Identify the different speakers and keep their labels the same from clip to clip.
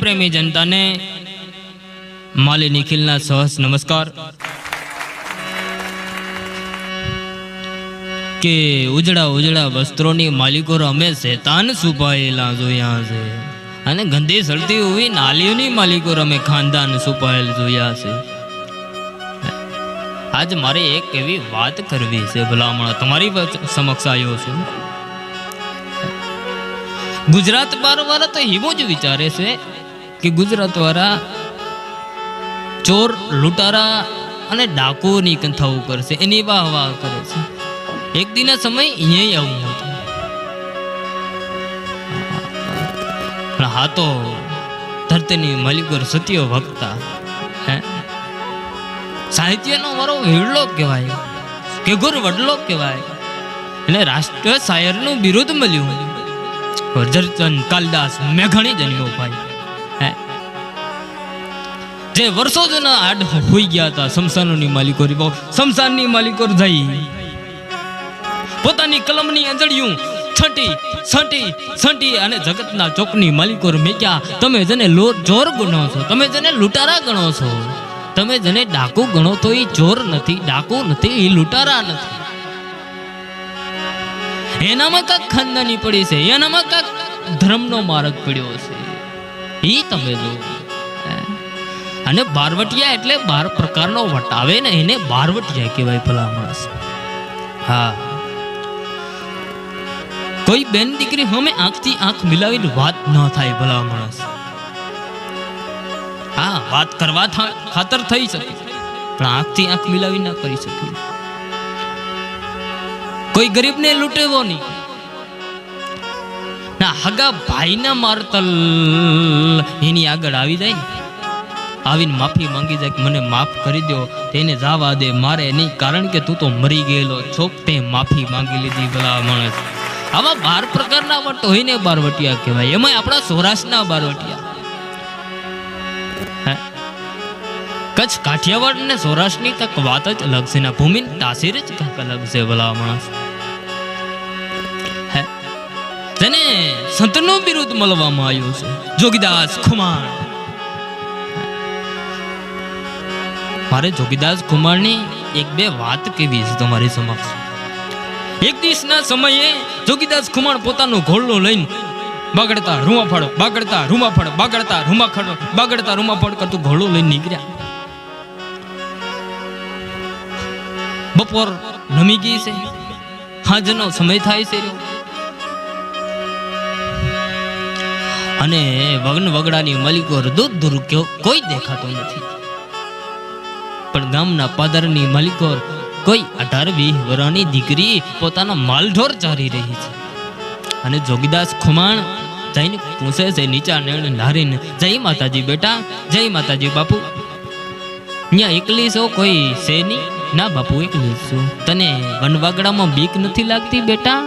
Speaker 1: પ્રેમી જનતાને માલી નિખિલના સહસ નમસ્કાર. કે ઉજળા ઉજળા વસ્ત્રોની માલિકો અમે શેતાન સુપાયેલા જોયા છે. અને ગંદી સળતી હોવી નાલીઓની માલિકો અમે ખાનદાન સુપાયેલ જોયા છે. આજ મારે એક એવી વાત કરવી છે ભલામણ તમારી સમક્ષ આવ્યો છું. ગુજરાત બાર વાળા તો એવું જ વિચારે છે કે ગુજરાત વાળા ચોર લૂંટારા અને ડાકુઓની કથાઓ કરશે એની વાહ વાહ કરે છે. એક દિના સમય અહીંયા આવું હતું પણ હા તો ધરતીની મલિકોર સત્ય વક્તા સાહિત્યનો મારો વીરલો કહેવાય, કે ગુર વડલો કહેવાય અને રાષ્ટ્ર શાયરનું બિરુદ મળ્યું. વજરચંદ કાલિદાસ મેઘણી જન્મ્યો ભાઈ. જે વર્ષો જૂના આડ હોઈ ગયા હતા, શમશાનોની માલિકો શમશાનની માલિકો જઈ. પોતાની કલમની અંજળિયું છંટી છંટી છંટી અને જગતના ચોકની માલિકો મેક્યા, તમે જેને જોર ગણો છો, તમે જેને લૂંટારા ગણો છો, તમે જેને ડાકુ ગણો તો એ જોર નથી, ડાકુ નથી એ લૂંટારા નથી. એનામાં કાંક ખાનદાની પડી છે, એનામાં કાંક ધર્મનો માર્ગ પડ્યો છે. એ તમે જો અને બારવટિયા એટલે બાર પ્રકારનો વટાવે ને એને બારવટિયા કહેવાય ભલા માણસ. હા. કોઈ બેન દીકરી હમે આંખથી આંખ મિલાવીને વાત ન થાય ભલા માણસ. હા, વાત કરવા ખાતર થઈ શકે. પણ આંખથી આંખ મિલાવી ના કરી શકે. કોઈ ગરીબને લૂંટેવો નહીં. ના, હગા ભાઈના મારતલ. એની આગળ આવી જાય ને. આવીને માફી માંગી જાય કે મને માફ કરી દો તેને જવા દે. મારે નહીં, કારણ કે તું તો મરી ગયેલો છોક તે માફી માંગી લીધી ભલા માણસ. આવા બાર પ્રકારના વટ બારવટિયા કહેવાય. એમાં આપણા સૌરાષ્ટ્રના બારવટિયા. કચ્છ કાઠિયાવાડ ને સૌરાષ્ટ્રની તક વાત જ અલગ છે. ને ભૂમિની તાસીર જ કંઈક અલગ છે ભલા માણસ. તેને સંતનું બિરુદ મળવામાં આવ્યું છે. જોગીદાસ ખુમાણ. મારે જોગીદાસ કુમારની એક બે વાત કેવી છે તમારી સમક્ષ? એક દિવસના સમયે જોગીદાસ કુમાર પોતાનું ઘોડલો લઈને બાગડતા ફાડો બાગડતા રૂમાફળ બાગડતા રૂમાખડ બાગડતા રૂમાફળ કરતું ઘોડો લઈને નીકળ્યા. બપોર નમી ગઈ છે. હાજનો સમય થાય છે અને વગન વગડાની મલિકો દૂર દૂર કોઈ દેખાતો નથી. પણ ગામના પાદરની માલિકોર કોઈ અઢાર વીસ વર્ષની દીકરી પોતાના માલઢોર ચારી રહી છે. અને જોગીદાસ ખુમાણ જઈને પૂછે છે, નીચા નેણ નારીને, જય માતાજી બેટા, જય માતાજી બાપુ. અહીંયા એકલી છો કોઈ છે નહીં ના બાપુ, એકલી છું. તને વનવાગડામાં બીક નથી લાગતી બેટા?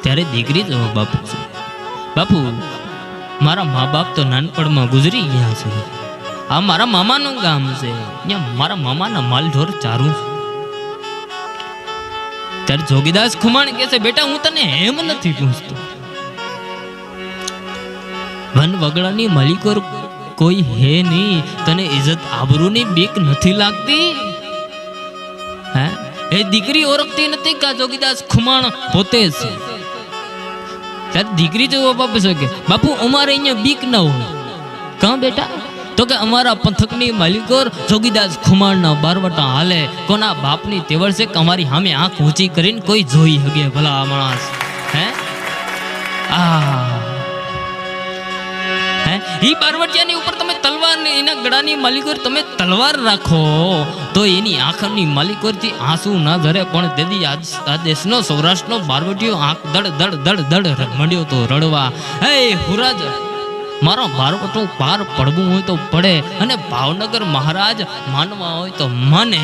Speaker 1: ત્યારે દીકરી જવાબ બાપુ બાપુ, મારા મા બાપ તો નાનપણમાં ગુજરી ગયા છે. આ મારા મામાનું ગામ છે. મારા મામાના માલઢોર ચારું. ત્યારે જોગીદાસ ખુમાણ કે છે, બેટા, હું તને એમ નથી પૂછતો. વન વગડાની મલિકોર કોઈ હે નહીં. તને ઇજ્જત આબરૂની બીક નથી લાગતી? હે? એ દીકરી ઓળખતી નથી કા જોગીદાસ ખુમાણ પોતે છે? ત્યારે દીકરી જોવા બાપુ છે કે, બાપુ, અમારે અહીંયા બીક ન હોય. કાં બેટા? તો કે અમારા પંથકની માલિકો જોગીદાસ ખુમાણના બારવટા હાલે. કોના બાપની તેવડ છે અમારી સામે આંખ ઊંચી કરીને કોઈ જોઈ શકે ભલા માણસ. હે? આ. હે? એ બારવટિયાની ઉપર તમે તલવાર એના ગળાની માલિકોર તમે તલવાર રાખો. તો એની આંખની માલિકોરથી આંસુ ના ધરે, પણ દેદી આ દેશનો સૌરાષ્ટ્રનો બારવટીઓ આંખ દડ દડ દડ દડ મંડ્યો તો રડવા. હે, હુરાજ. મારો બારવટો પાર પડવું હોય તો પડે અને ભાવનગર મહારાજ માનવા હોય તો માને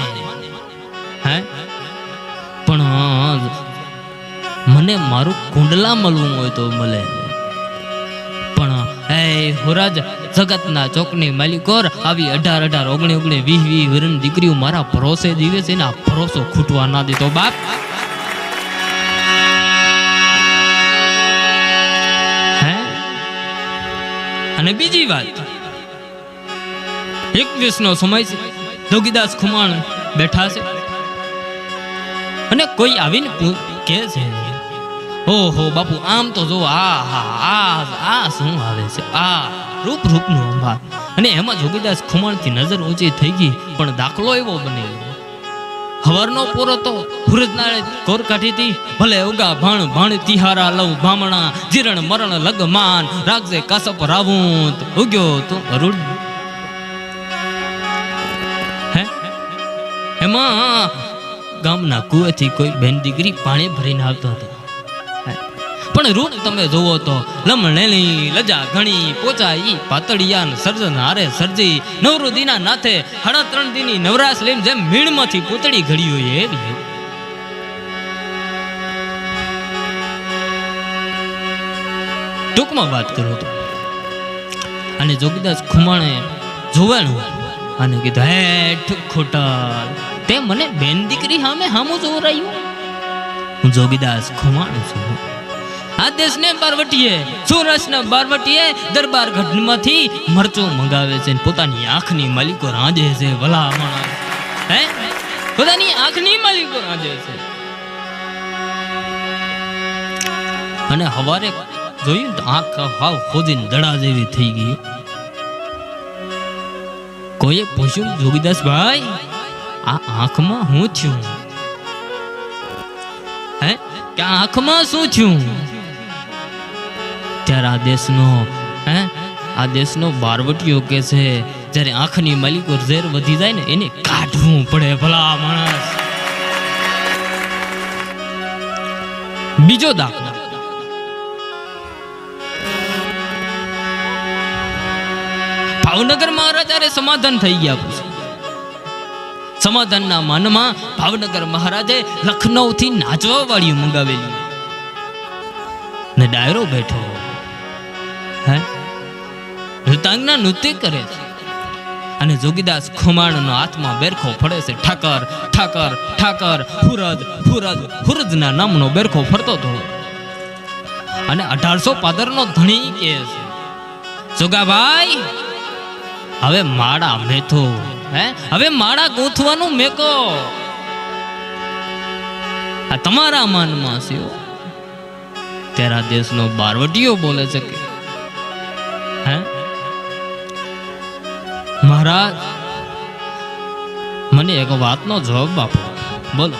Speaker 1: હે પણ મને મારું કુંડલા મળવું હોય તો મળે પણ એ હોરાજ જગતના ચોકની માલિકોર આવી અઢાર અઢાર ઓગણી ઓગણી વીસ વીસ વરણ દીકરીઓ મારા ભરોસે જીવે છે ને આ ભરોસો ખૂટવા ના દેતો બાપ અને બીજી વાત. એક દિવસનો સમય છે. જોગીદાસ ખુમાણ બેઠા છે. અને કોઈ આવીને કે છે, ઓહો, બાપુ, આમ તો જો આ હા આ આ શું આવે છે? આ રૂપ રૂપનું અંબાર. અને એમાં જોગીદાસ ખુમાણથી નજર ઊંચી થઈ ગઈ, પણ દાખલો એવો બને હવારનો પૂરો તો ફૂરજનાળે કોર કાઢી હતી ભલે ઉગા ભણ ભણ તિહારા લઉં ભામણા જીરણ મરણ લગમાન રાખજે કાસપ રાવું ઉગ્યો તો અરુણ. હે? એમાં ગામના કુવેથી કોઈ બેન દીકરી પાણી ભરીને આવતો હતો. પણ રૂપ તમે જોવો તો લમણેલી લજા ઘણી પોચાઈ, પાતળિયા ને સર્જન હારે સર્જી નવરુદીના નાથે હડા ત્રણ દીની નવરાશ લઈને જેમ મીણમાંથી પૂતળી ઘડી હોય એવી. ટૂંકમાં વાત કરું તો, અને જોગીદાસ ખુમાણે જોવાનું અને કીધું હેઠ ખોટાલ તે મને બેન દીકરી સામે હામું જોવરાયું. હું જોગીદાસ ખુમાણ છું. આ દેશને બારવટીએ સુરસના બારવટીએ દરબાર ગઢમાંથી મરચું મંગાવે છે પોતાની આંખની માલિકો રાંધે છે, ભલા માણસ. હે? પોતાની આંખની માલિકો રાંધે છે. અને હવારે જોયું આંખ હાવ ખોદીને દડા જેવી થઈ ગઈ. કોઈએ પૂછ્યું જોગીદાસ ભાઈ આ આંખમાં હું થયું હે? કે આંખમાં શું થયું ત્યારે આ દેશનો, હે? આ દેશનો બારવટીયો કે છે, જ્યારે આંખની માલિકો ઝેર વધી જાય ને, એને કાઢવું પડે ભલા માણસ. બીજો દાખલો. ભાવનગર મહારાજાને સમાધાન થઈ ગયા પછી. સમાધાનના માનમાં ભાવનગર મહારાજે લખનૌથી નાચવા વાળીઓ મંગાવેલી. ને ડાયરો બેઠો. હે? નૃતાંગના નૃત્ય કરે છે. અને જોગીદાસ ખુમાણનો હાથમાં બેરખો ફળે છે. ઠાકર ઠાકર ઠાકર ફુરજ ફુરજ ફુરજના નામનો બેરખો ફરતો હતો. અને અઢારસો પાદરનો ધણી કે છે. જોગાભાઈ હવે માળા મેથો, હે? હવે માળા ગૂંથવાનું મેકો. આ તમારા માનમાં છે તેરા દેશનો બારવટીયો બોલે છે કે મહારાજ, મને એક વાતનો જવાબ આપો. બોલો.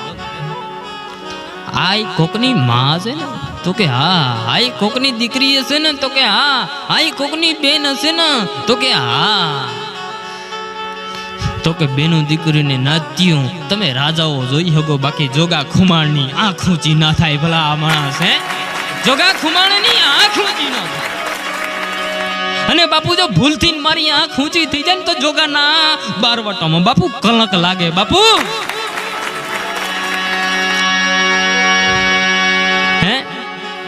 Speaker 1: આઈ કોકની માં છે ને, તો કે હા આ કોકની દીકરી હશે ને, તો કે હા, આઈ કોકની બેન હશે ને, તો કે હા. તો કે બેનું દીકરીને નાત્યું તમે રાજાઓ જોઈ શકો, બાકી જોગા ખુમાણની આંખ ઊંચી ના થાય ભલા આ માણસ, હે? જોગા ખુમાણની આંખ ઊંચી ના થાય. અને બાપુ જો ભૂલથી મારી આંખ ઊંચી થઈ જાય ને તો જોગાના બારવટામાં બાપુ કલંક લાગે. બાપુ!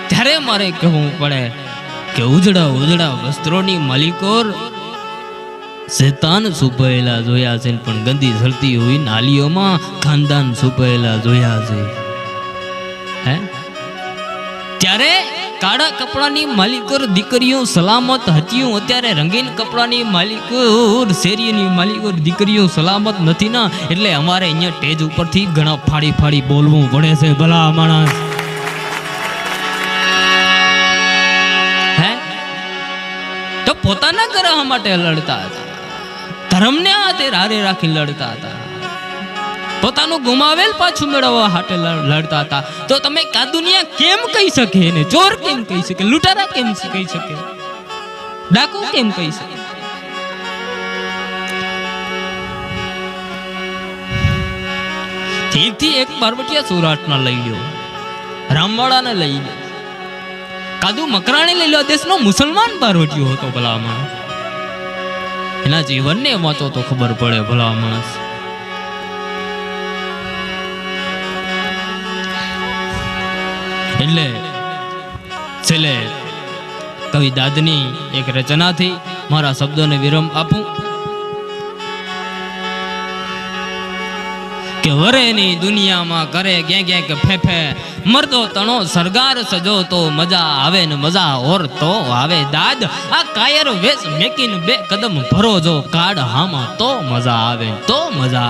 Speaker 1: ત્યારે મારે કહેવું પડે કે ઉજળા ઉજળા વસ્ત્રોની માલિકોર શેતાન સુપાયેલા જોયા છે પણ ગંદી ઝરતી હોય નાલીઓમાં ખાનદાન સુપાયેલા જોયા છે. હે? ત્યારે કાળા કપડાની માલિકોર દીકરીઓ સલામત હતી અત્યારે રંગીન કપડાની માલિકોર, શેરીની માલિકોર દીકરીઓ સલામત નથી ના. એટલે અમારે અહીંયા સ્ટેજ ઉપરથી ઘણા ફાડી ફાડી બોલવું પડે છે. ભલા માણસ. હે? તો પોતાના ગ્રહ માટે લડતા હતા. ધર્મને હાથે રારે રાખી લડતા હતા. પોતાનું ગુમાવેલ પાછું મેળવવા હાટે લડતા હતા. તો તમે કા દુનિયા કેમ કહી શકે એને? ચોર કેમ કહી શકે? લૂંટારા કેમ કહી શકે? ડાકુ કેમ કહી શકે? એકથી એક બારબટિયા સૌરાષ્ટ્રના લઈ લ્યો. રામવાડાને લઈ લ્યો. કાદુ મકરાણી લઈ લો દેશનો મુસલમાન બારવટીયો હતો ભલા માણસ. એના જીવનને વાંચો તો ખબર પડે ભલા માણસ. એટલે છેલ્લે, કવિ દાદની એક રચનાથી મારા શબ્દોને વિરામ આપું. કે વરેની દુનિયામાં કરે ક્યાં ક્યાંક કે ફે ફે મરદો તણો સરગાર સજો તો મજા આવે ને મજા ઓર તો આવે. દાદ, આ કાયર વેશ મેકીને બે કદમ ભરો જો, કાઢ હામાં તો મજા આવે તો મજા